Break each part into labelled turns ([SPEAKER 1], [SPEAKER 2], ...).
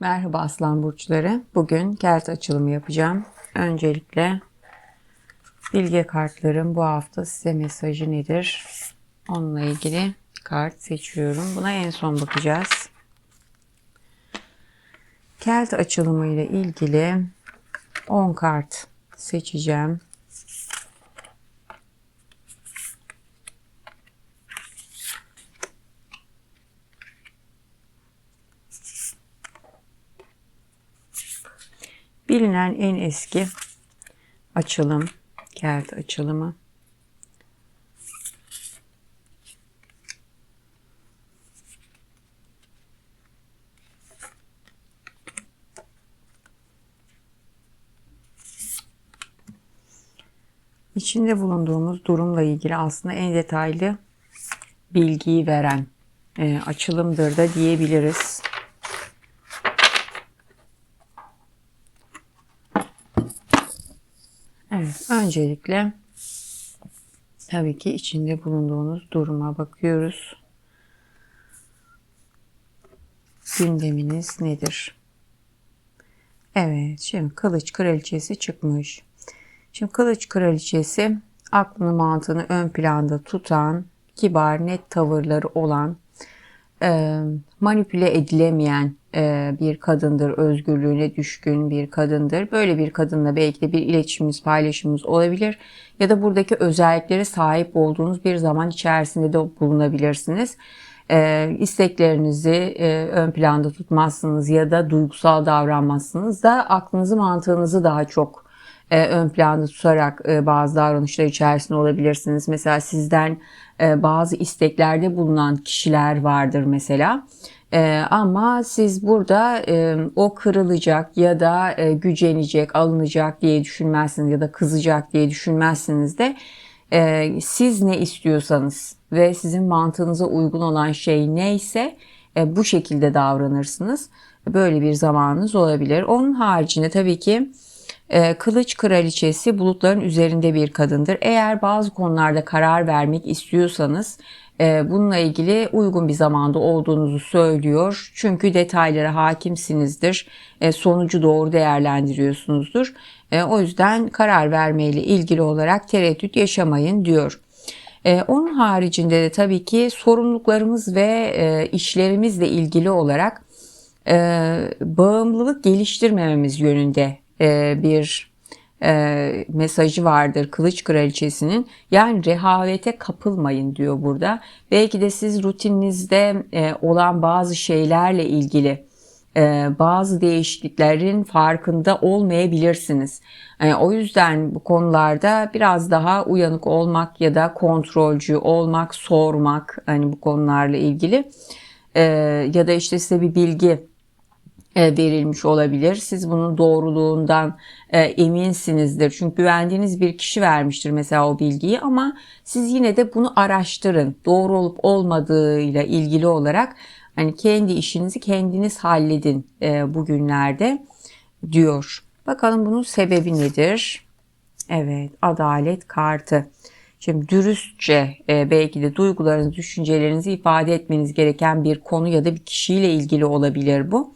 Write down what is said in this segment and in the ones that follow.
[SPEAKER 1] Merhaba Aslan Burçları. Bugün kelt açılımı yapacağım. Öncelikle bilge kartlarım bu hafta size mesajı nedir? Onunla ilgili kart seçiyorum. Buna en son bakacağız. Kelt açılımı ile ilgili 10 kart seçeceğim. Bilinen en eski açılım, kelt açılımı. İçinde bulunduğumuz durumla ilgili aslında en detaylı bilgiyi veren e, açılımdır da diyebiliriz. Evet, öncelikle tabii ki içinde bulunduğunuz duruma bakıyoruz. Gündeminiz nedir? Evet, şimdi kılıç kraliçesi çıkmış. Şimdi kılıç kraliçesi aklını mantığını ön planda tutan, kibar, net tavırları olan, e, manipüle edilemeyen e, bir kadındır, özgürlüğüne düşkün bir kadındır. Böyle bir kadınla belki de bir iletişimimiz, paylaşımımız olabilir. Ya da buradaki özelliklere sahip olduğunuz bir zaman içerisinde de bulunabilirsiniz. E, isteklerinizi e, ön planda tutmazsınız ya da duygusal davranmazsınız da aklınızı, mantığınızı daha çok e, ön planda tutarak e, bazı davranışlar içerisinde olabilirsiniz. Mesela sizden e, bazı isteklerde bulunan kişiler vardır mesela. E, ama siz burada e, o kırılacak ya da e, gücenecek, alınacak diye düşünmezsiniz ya da kızacak diye düşünmezsiniz de e, siz ne istiyorsanız ve sizin mantığınıza uygun olan şey neyse e, bu şekilde davranırsınız. Böyle bir zamanınız olabilir. Onun haricinde tabii ki Kılıç Kraliçesi bulutların üzerinde bir kadındır. Eğer bazı konularda karar vermek istiyorsanız e, bununla ilgili uygun bir zamanda olduğunuzu söylüyor. Çünkü detaylara hakimsinizdir. E, sonucu doğru değerlendiriyorsunuzdur. O yüzden karar vermeyle ilgili olarak tereddüt yaşamayın diyor. Onun haricinde de tabii ki sorumluluklarımız ve işlerimizle ilgili olarak bağımlılık geliştirmememiz yönünde e, bir e, mesajı vardır Kılıç Kraliçesi'nin. Yani rehavete kapılmayın diyor burada. Belki de siz rutininizde e, olan bazı şeylerle ilgili bazı değişikliklerin farkında olmayabilirsiniz. O yüzden bu konularda biraz daha uyanık olmak ya da kontrolcü olmak, sormak hani bu konularla ilgili ya da işte size bir bilgi verilmiş olabilir. Siz bunun doğruluğundan e, eminsinizdir. Çünkü güvendiğiniz bir kişi vermiştir mesela o bilgiyi ama siz yine de bunu araştırın. Doğru olup olmadığıyla ilgili olarak hani kendi işinizi kendiniz halledin e, bugünlerde diyor. Bakalım bunun sebebi nedir? Evet, adalet kartı. Şimdi dürüstçe belki de duygularınızı, düşüncelerinizi ifade etmeniz gereken bir konu ya da bir kişiyle ilgili olabilir bu.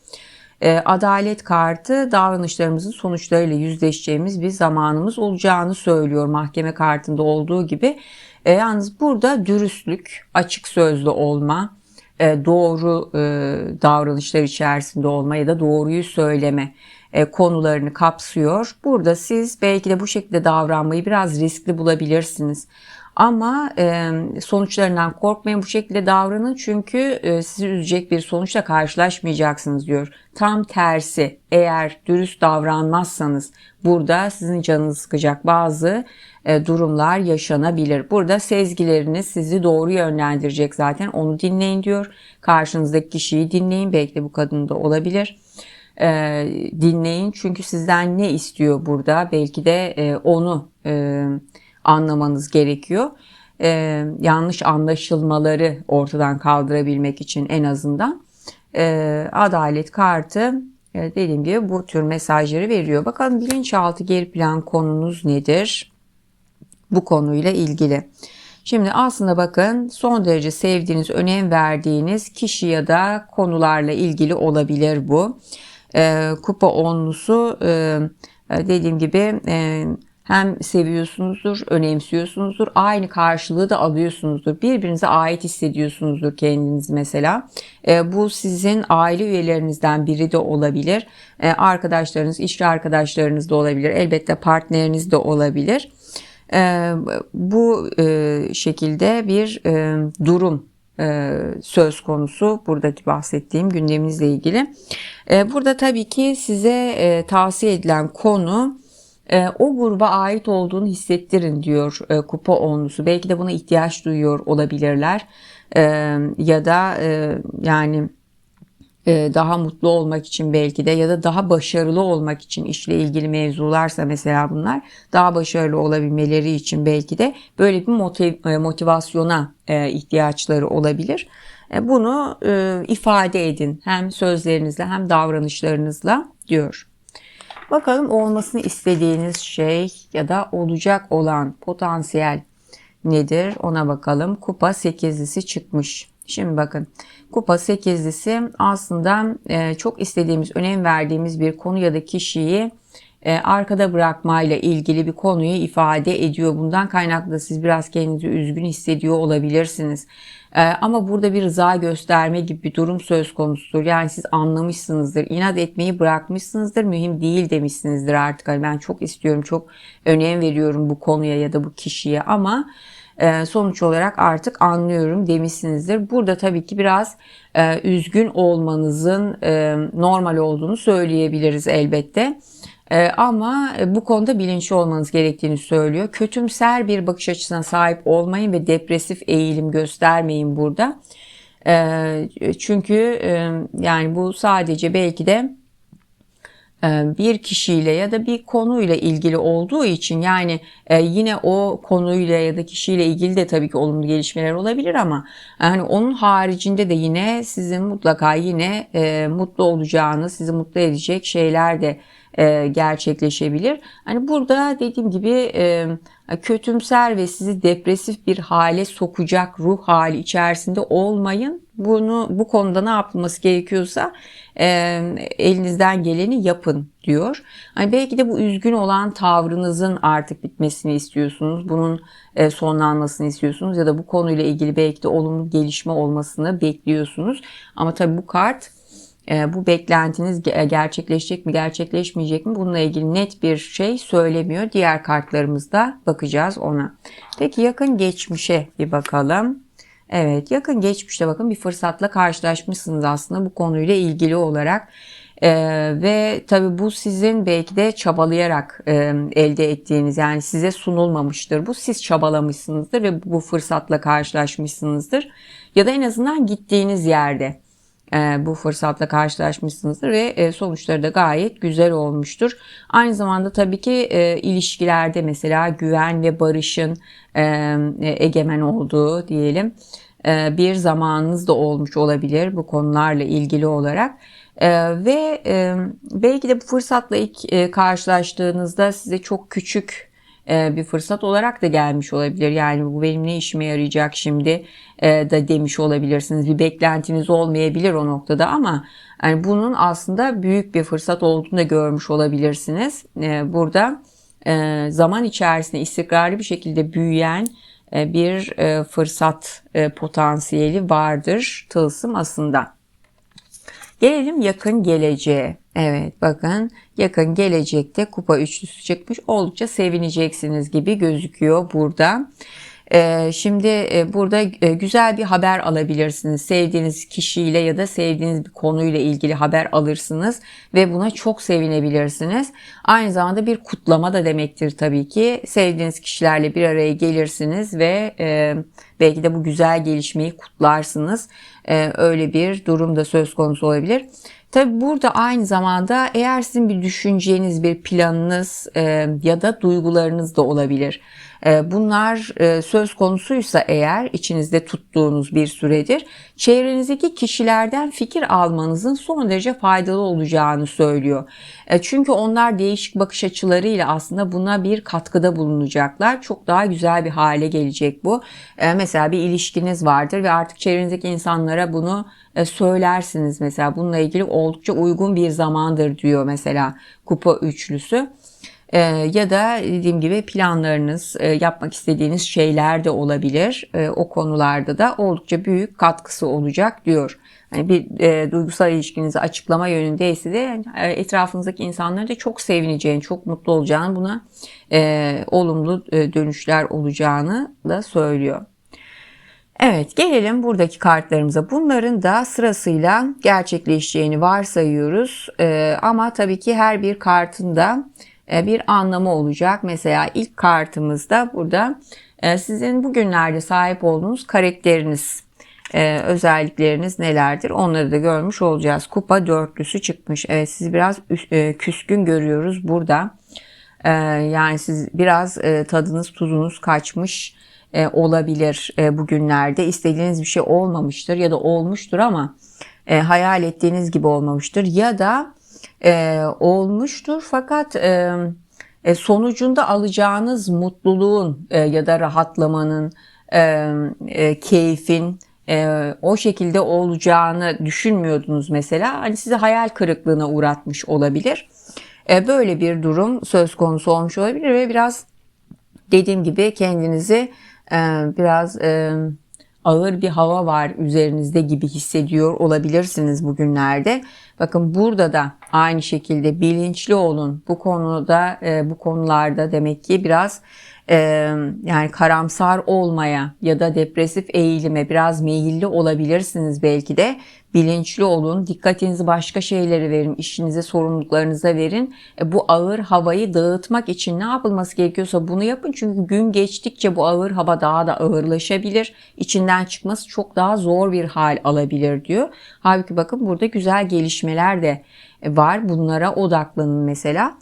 [SPEAKER 1] E, adalet kartı davranışlarımızın sonuçlarıyla yüzleşeceğimiz bir zamanımız olacağını söylüyor mahkeme kartında olduğu gibi. E, yalnız burada dürüstlük, açık sözlü olma, e, doğru davranışlar içerisinde olma ya da doğruyu söyleme konularını kapsıyor. Burada siz belki de bu şekilde davranmayı biraz riskli bulabilirsiniz. Ama e, sonuçlarından korkmayın bu şekilde davranın çünkü e, sizi üzecek bir sonuçla karşılaşmayacaksınız diyor. Tam tersi eğer dürüst davranmazsanız burada sizin canınızı sıkacak bazı e, durumlar yaşanabilir. Burada sezgileriniz sizi doğru yönlendirecek zaten onu dinleyin diyor. Karşınızdaki kişiyi dinleyin belki de bu kadın da olabilir e, dinleyin çünkü sizden ne istiyor burada belki de e, onu e, anlamanız gerekiyor. Ee, yanlış anlaşılmaları ortadan kaldırabilmek için en azından e, adalet kartı e, dediğim gibi bu tür mesajları veriyor. Bakalım bilinçaltı geri plan konunuz nedir? Bu konuyla ilgili. Şimdi aslında bakın son derece sevdiğiniz, önem verdiğiniz kişi ya da konularla ilgili olabilir bu. e, kupa onlusu e, dediğim gibi e, hem seviyorsunuzdur, önemsiyorsunuzdur, aynı karşılığı da alıyorsunuzdur. Birbirinize ait hissediyorsunuzdur kendinizi mesela. E, bu sizin aile üyelerinizden biri de olabilir. E, arkadaşlarınız, iş arkadaşlarınız da olabilir. Elbette partneriniz de olabilir. E, bu e, şekilde bir e, durum e, söz konusu buradaki bahsettiğim gündeminizle ilgili. E, burada tabii ki size e, tavsiye edilen konu e, o gruba ait olduğunu hissettirin diyor e, kupa onlusu. Belki de buna ihtiyaç duyuyor olabilirler. E, ya da e, yani e, daha mutlu olmak için belki de ya da daha başarılı olmak için işle ilgili mevzularsa mesela bunlar daha başarılı olabilmeleri için belki de böyle bir motiv motivasyona ihtiyaçları olabilir. Bunu ifade edin hem sözlerinizle hem davranışlarınızla diyor. Bakalım olmasını istediğiniz şey ya da olacak olan potansiyel nedir ona bakalım. Kupa 8'lisi çıkmış. Şimdi bakın kupa 8'lisi aslında e, çok istediğimiz, önem verdiğimiz bir konu ya da kişiyi arkada bırakmayla ilgili bir konuyu ifade ediyor. Bundan kaynaklı siz biraz kendinizi üzgün hissediyor olabilirsiniz. E, ama burada bir rıza gösterme gibi bir durum söz konusudur. Yani siz anlamışsınızdır, inat etmeyi bırakmışsınızdır, mühim değil demişsinizdir artık. Hani ben çok istiyorum, çok önem veriyorum bu konuya ya da bu kişiye ama e, sonuç olarak artık anlıyorum demişsinizdir. Burada tabii ki biraz e, üzgün olmanızın e, normal olduğunu söyleyebiliriz elbette. Ama bu konuda bilinçli olmanız gerektiğini söylüyor. Kötümser bir bakış açısına sahip olmayın ve depresif eğilim göstermeyin burada. Çünkü yani bu sadece belki de e, bir kişiyle ya da bir konuyla ilgili olduğu için yani e, yine o konuyla ya da kişiyle ilgili de tabii ki olumlu gelişmeler olabilir ama yani onun haricinde de yine sizin mutlaka yine e, mutlu olacağınız, sizi mutlu edecek şeyler de gerçekleşebilir. Hani burada dediğim gibi kötümser ve sizi depresif bir hale sokacak ruh hali içerisinde olmayın. Bunu bu konuda ne yapılması gerekiyorsa e, elinizden geleni yapın diyor. Hani belki de bu üzgün olan tavrınızın artık bitmesini istiyorsunuz. Bunun e, sonlanmasını istiyorsunuz ya da bu konuyla ilgili belki de olumlu gelişme olmasını bekliyorsunuz. Ama tabii bu kart bu beklentiniz gerçekleşecek mi gerçekleşmeyecek mi bununla ilgili net bir şey söylemiyor. Diğer kartlarımızda bakacağız ona. Peki yakın geçmişe bir bakalım. Evet yakın geçmişte bakın bir fırsatla karşılaşmışsınız aslında bu konuyla ilgili olarak. Ee, ve tabi bu sizin belki de çabalayarak e, elde ettiğiniz yani size sunulmamıştır. Bu siz çabalamışsınızdır ve bu fırsatla karşılaşmışsınızdır. Ya da en azından gittiğiniz yerde e, bu fırsatla karşılaşmışsınızdır ve e, sonuçları da gayet güzel olmuştur. Aynı zamanda tabii ki e, ilişkilerde mesela güven ve barışın egemen olduğu diyelim bir zamanınız da olmuş olabilir bu konularla ilgili olarak. ve belki de bu fırsatla ilk karşılaştığınızda size çok küçük e, bir fırsat olarak da gelmiş olabilir. Yani bu benim ne işime yarayacak şimdi e, da demiş olabilirsiniz. Bir beklentiniz olmayabilir o noktada ama yani bunun aslında büyük bir fırsat olduğunu da görmüş olabilirsiniz. E, burada zaman içerisinde istikrarlı bir şekilde büyüyen bir fırsat potansiyeli vardır tılsım aslında. Gelelim yakın geleceğe. Evet bakın yakın gelecekte kupa üçlüsü çıkmış. Oldukça sevineceksiniz gibi gözüküyor burada. Ee, şimdi e, burada e, güzel bir haber alabilirsiniz. Sevdiğiniz kişiyle ya da sevdiğiniz bir konuyla ilgili haber alırsınız ve buna çok sevinebilirsiniz. Aynı zamanda bir kutlama da demektir tabii ki. Sevdiğiniz kişilerle bir araya gelirsiniz ve e, belki de bu güzel gelişmeyi kutlarsınız. Öyle bir durum da söz konusu olabilir. Tabi burada aynı zamanda eğer sizin bir düşünceniz, bir planınız e, ya da duygularınız da olabilir. E, bunlar e, söz konusuysa eğer içinizde tuttuğunuz bir süredir çevrenizdeki kişilerden fikir almanızın son derece faydalı olacağını söylüyor. E, çünkü onlar değişik bakış açılarıyla aslında buna bir katkıda bulunacaklar. Çok daha güzel bir hale gelecek bu. Mesela bir ilişkiniz vardır ve artık çevrenizdeki insanlara bunu söylersiniz mesela. Bununla ilgili oldukça uygun bir zamandır diyor mesela kupa üçlüsü. Ee, ya da dediğim gibi planlarınız, e, yapmak istediğiniz şeyler de olabilir. E, o konularda da oldukça büyük katkısı olacak diyor. Yani bir e, duygusal ilişkinizi açıklama yönündeyse de e, etrafınızdaki insanların da çok sevineceğini, çok mutlu olacağını, buna e, olumlu e, dönüşler olacağını da söylüyor. Evet gelelim buradaki kartlarımıza. Bunların da sırasıyla gerçekleşeceğini varsayıyoruz. E, ama tabii ki her bir kartın da e, bir anlamı olacak. Mesela ilk kartımızda burada e, sizin bugünlerde sahip olduğunuz karakteriniz, e, özellikleriniz nelerdir onları da görmüş olacağız. Kupa dörtlüsü çıkmış. Evet siz biraz küskün görüyoruz burada. Yani siz biraz tadınız tuzunuz kaçmış olabilir bugünlerde. İstediğiniz bir şey olmamıştır ya da olmuştur ama hayal ettiğiniz gibi olmamıştır. Ya da e, olmuştur fakat e, e, sonucunda alacağınız mutluluğun e, ya da rahatlamanın, e, e, keyfin e, o şekilde olacağını düşünmüyordunuz mesela. Hani sizi hayal kırıklığına uğratmış olabilir. E, böyle bir durum söz konusu olmuş olabilir ve biraz dediğim gibi kendinizi e, biraz e, ağır bir hava var üzerinizde gibi hissediyor olabilirsiniz bugünlerde. Bakın burada da aynı şekilde bilinçli olun. Bu konuda e, bu konularda demek ki biraz e, yani karamsar olmaya ya da depresif eğilime biraz meyilli olabilirsiniz belki de. Bilinçli olun, dikkatinizi başka şeylere verin, işinize, sorumluluklarınıza verin. E, bu ağır havayı dağıtmak için ne yapılması gerekiyorsa bunu yapın. Çünkü gün geçtikçe bu ağır hava daha da ağırlaşabilir. İçinden çıkması çok daha zor bir hal alabilir diyor. Halbuki bakın burada güzel gelişmeler de var. Bunlara odaklanın mesela.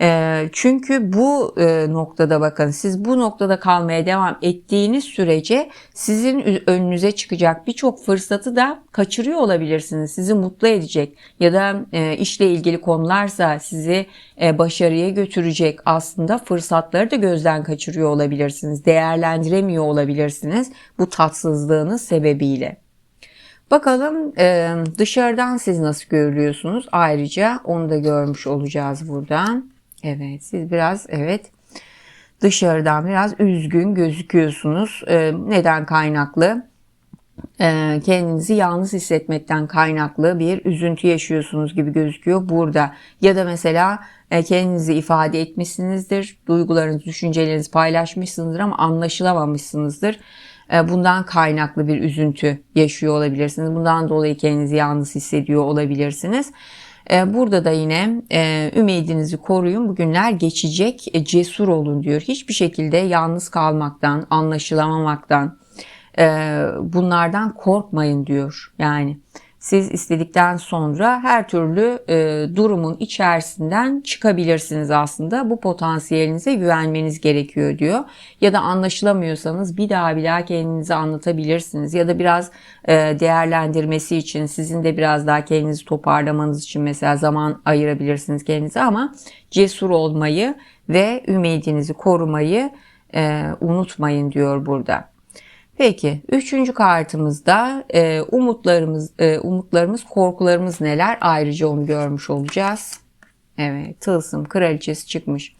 [SPEAKER 1] Ee, çünkü bu e, noktada bakın siz bu noktada kalmaya devam ettiğiniz sürece sizin önünüze çıkacak birçok fırsatı da kaçırıyor olabilirsiniz. Sizi mutlu edecek ya da e, işle ilgili konularsa sizi e, başarıya götürecek aslında fırsatları da gözden kaçırıyor olabilirsiniz. Değerlendiremiyor olabilirsiniz bu tatsızlığınız sebebiyle. Bakalım dışarıdan siz nasıl görüyorsunuz? Ayrıca onu da görmüş olacağız buradan. Evet siz biraz evet dışarıdan biraz üzgün gözüküyorsunuz. Ee, neden kaynaklı? Ee, kendinizi yalnız hissetmekten kaynaklı bir üzüntü yaşıyorsunuz gibi gözüküyor burada. Ya da mesela e, kendinizi ifade etmişsinizdir, duygularınız, düşüncelerinizi paylaşmışsınızdır ama anlaşılamamışsınızdır. E, bundan kaynaklı bir üzüntü yaşıyor olabilirsiniz. Bundan dolayı kendinizi yalnız hissediyor olabilirsiniz. E, burada da yine e, ümidinizi koruyun. Bugünler geçecek. E, cesur olun diyor. Hiçbir şekilde yalnız kalmaktan, anlaşılamamaktan, bunlardan korkmayın diyor. Yani siz istedikten sonra her türlü e, durumun içerisinden çıkabilirsiniz aslında. Bu potansiyelinize güvenmeniz gerekiyor diyor. Ya da anlaşılamıyorsanız bir daha bir daha kendinizi anlatabilirsiniz. Ya da biraz e, değerlendirmesi için sizin de biraz daha kendinizi toparlamanız için mesela zaman ayırabilirsiniz kendinize ama cesur olmayı ve ümidinizi korumayı e, unutmayın diyor burada. Peki üçüncü kartımızda e, umutlarımız, e, umutlarımız, korkularımız neler? Ayrıca onu görmüş olacağız. Evet, tılsım kraliçesi çıkmış.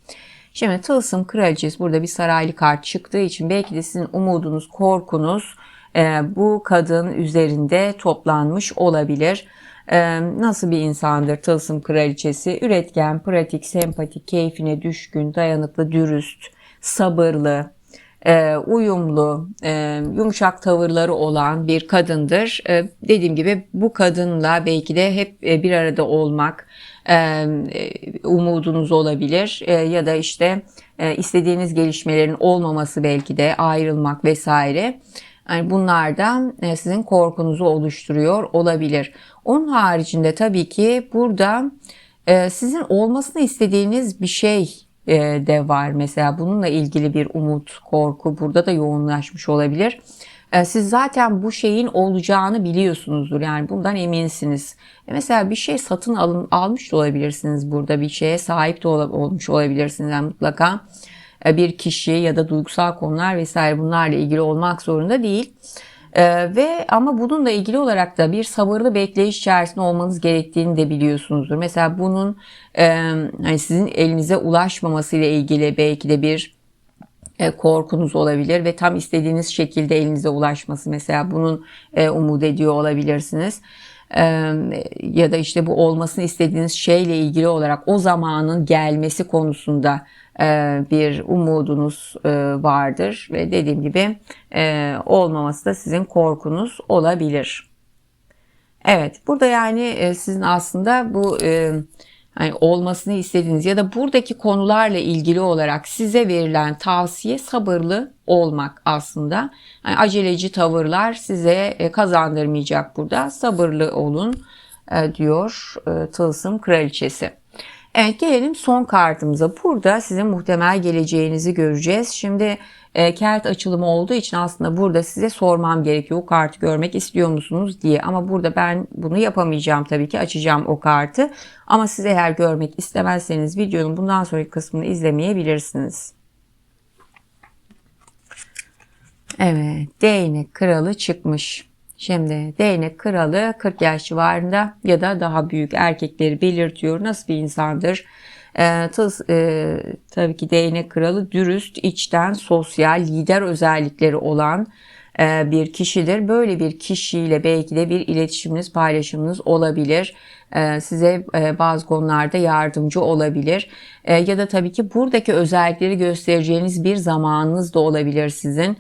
[SPEAKER 1] Şimdi tılsım kraliçesi burada bir saraylı kart çıktığı için belki de sizin umudunuz, korkunuz e, bu kadın üzerinde toplanmış olabilir. E, nasıl bir insandır tılsım kraliçesi? Üretken, pratik, sempatik, keyfine düşkün, dayanıklı, dürüst, sabırlı, uyumlu, e, yumuşak tavırları olan bir kadındır. E, dediğim gibi bu kadınla belki de hep bir arada olmak umudunuz olabilir ya da işte istediğiniz gelişmelerin olmaması belki de ayrılmak vesaire. Yani bunlardan sizin korkunuzu oluşturuyor olabilir. Onun haricinde tabii ki burada sizin olmasını istediğiniz bir şey e, de var. Mesela bununla ilgili bir umut, korku burada da yoğunlaşmış olabilir. E, siz zaten bu şeyin olacağını biliyorsunuzdur. Yani bundan eminsiniz. E, mesela bir şey satın alın, almış da olabilirsiniz burada. Bir şeye sahip de ol, olmuş olabilirsiniz. Yani mutlaka e, bir kişi ya da duygusal konular vesaire bunlarla ilgili olmak zorunda değil. Ee, ve ama bununla ilgili olarak da bir sabırlı bekleyiş içerisinde olmanız gerektiğini de biliyorsunuzdur. Mesela bunun e, hani sizin elinize ulaşmaması ile ilgili belki de bir e, korkunuz olabilir ve tam istediğiniz şekilde elinize ulaşması mesela bunun e, umut ediyor olabilirsiniz. Ya da işte bu olmasını istediğiniz şeyle ilgili olarak o zamanın gelmesi konusunda bir umudunuz e, vardır ve dediğim gibi e, olmaması da sizin korkunuz olabilir. Evet burada yani sizin aslında bu yani olmasını istediğiniz ya da buradaki konularla ilgili olarak size verilen tavsiye sabırlı olmak aslında. Yani aceleci tavırlar size kazandırmayacak burada. Sabırlı olun diyor Tılsım Kraliçesi. Evet gelelim son kartımıza. Burada sizin muhtemel geleceğinizi göreceğiz. Şimdi e, kelt açılımı olduğu için aslında burada size sormam gerekiyor. O kartı görmek istiyor musunuz diye. Ama burada ben bunu yapamayacağım tabii ki. Açacağım o kartı. Ama siz eğer görmek istemezseniz videonun bundan sonraki kısmını izlemeyebilirsiniz. Evet değnek kralı çıkmış. Şimdi değnek kralı 40 yaş civarında ya da daha büyük erkekleri belirtiyor. Nasıl bir insandır? E, tız, e, tabii ki değnek kralı dürüst, içten, sosyal, lider özellikleri olan bir kişidir. Böyle bir kişiyle belki de bir iletişiminiz, paylaşımınız olabilir. E, size e, bazı konularda yardımcı olabilir. Ya da tabii ki buradaki özellikleri göstereceğiniz bir zamanınız da olabilir sizin.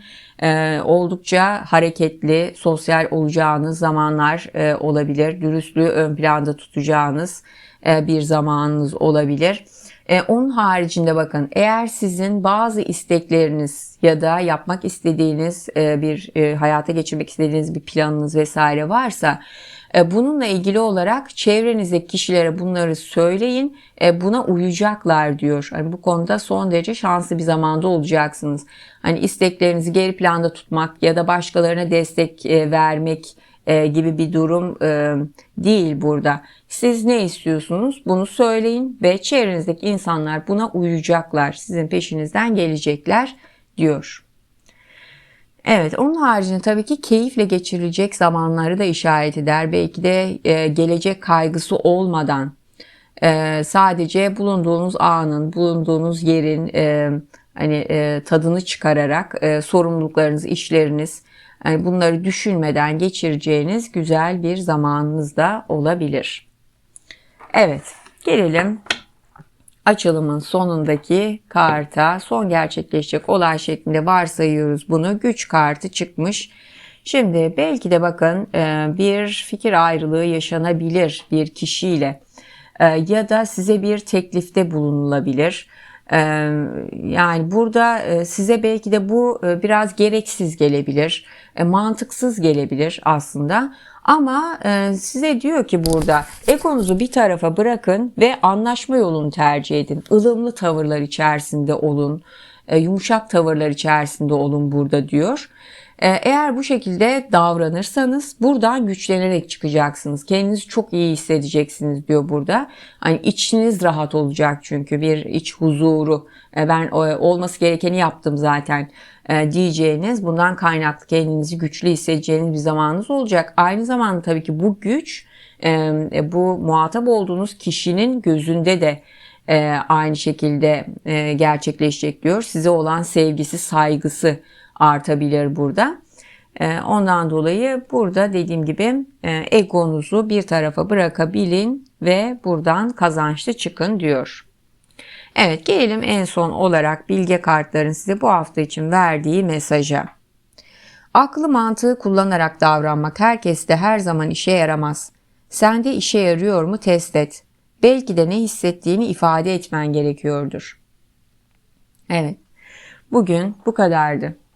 [SPEAKER 1] Oldukça hareketli, sosyal olacağınız zamanlar olabilir. Dürüstlüğü ön planda tutacağınız bir zamanınız olabilir. E, onun haricinde bakın eğer sizin bazı istekleriniz ya da yapmak istediğiniz e, bir e, hayata geçirmek istediğiniz bir planınız vesaire varsa e, bununla ilgili olarak çevrenizdeki kişilere bunları söyleyin e, buna uyacaklar diyor. Yani bu konuda son derece şanslı bir zamanda olacaksınız. Hani isteklerinizi geri planda tutmak ya da başkalarına destek e, vermek e, gibi bir durum e, değil burada. Siz ne istiyorsunuz? Bunu söyleyin ve çevrenizdeki insanlar buna uyacaklar. Sizin peşinizden gelecekler diyor. Evet onun haricinde tabii ki keyifle geçirilecek zamanları da işaret eder. Belki de e, gelecek kaygısı olmadan e, sadece bulunduğunuz anın, bulunduğunuz yerin e, hani e, tadını çıkararak e, sorumluluklarınız, işleriniz yani bunları düşünmeden geçireceğiniz güzel bir zamanınız da olabilir. Evet, gelelim açılımın sonundaki karta son gerçekleşecek olay şeklinde varsayıyoruz bunu. Güç kartı çıkmış. Şimdi belki de bakın e, bir fikir ayrılığı yaşanabilir bir kişiyle e, ya da size bir teklifte bulunulabilir. E, yani burada size belki de bu biraz gereksiz gelebilir, mantıksız gelebilir aslında. Ama e, size diyor ki burada egonuzu bir tarafa bırakın ve anlaşma yolunu tercih edin. Ilımlı tavırlar içerisinde olun, e, yumuşak tavırlar içerisinde olun burada diyor. E, eğer bu şekilde davranırsanız buradan güçlenerek çıkacaksınız. Kendinizi çok iyi hissedeceksiniz diyor burada. Hani içiniz rahat olacak çünkü bir iç huzuru. E, ben olması gerekeni yaptım zaten e, diyeceğiniz bundan kaynaklı kendinizi güçlü hissedeceğiniz bir zamanınız olacak. Aynı zamanda tabii ki bu güç e, bu muhatap olduğunuz kişinin gözünde de aynı şekilde gerçekleşecek diyor. Size olan sevgisi, saygısı artabilir burada. Ondan dolayı burada dediğim gibi egonuzu bir tarafa bırakabilin ve buradan kazançlı çıkın diyor. Evet gelelim en son olarak bilge kartların size bu hafta için verdiği mesaja. Aklı mantığı kullanarak davranmak herkeste her zaman işe yaramaz. Sende işe yarıyor mu test et. Belki de ne hissettiğini ifade etmen gerekiyordur. Evet. Bugün bu kadardı.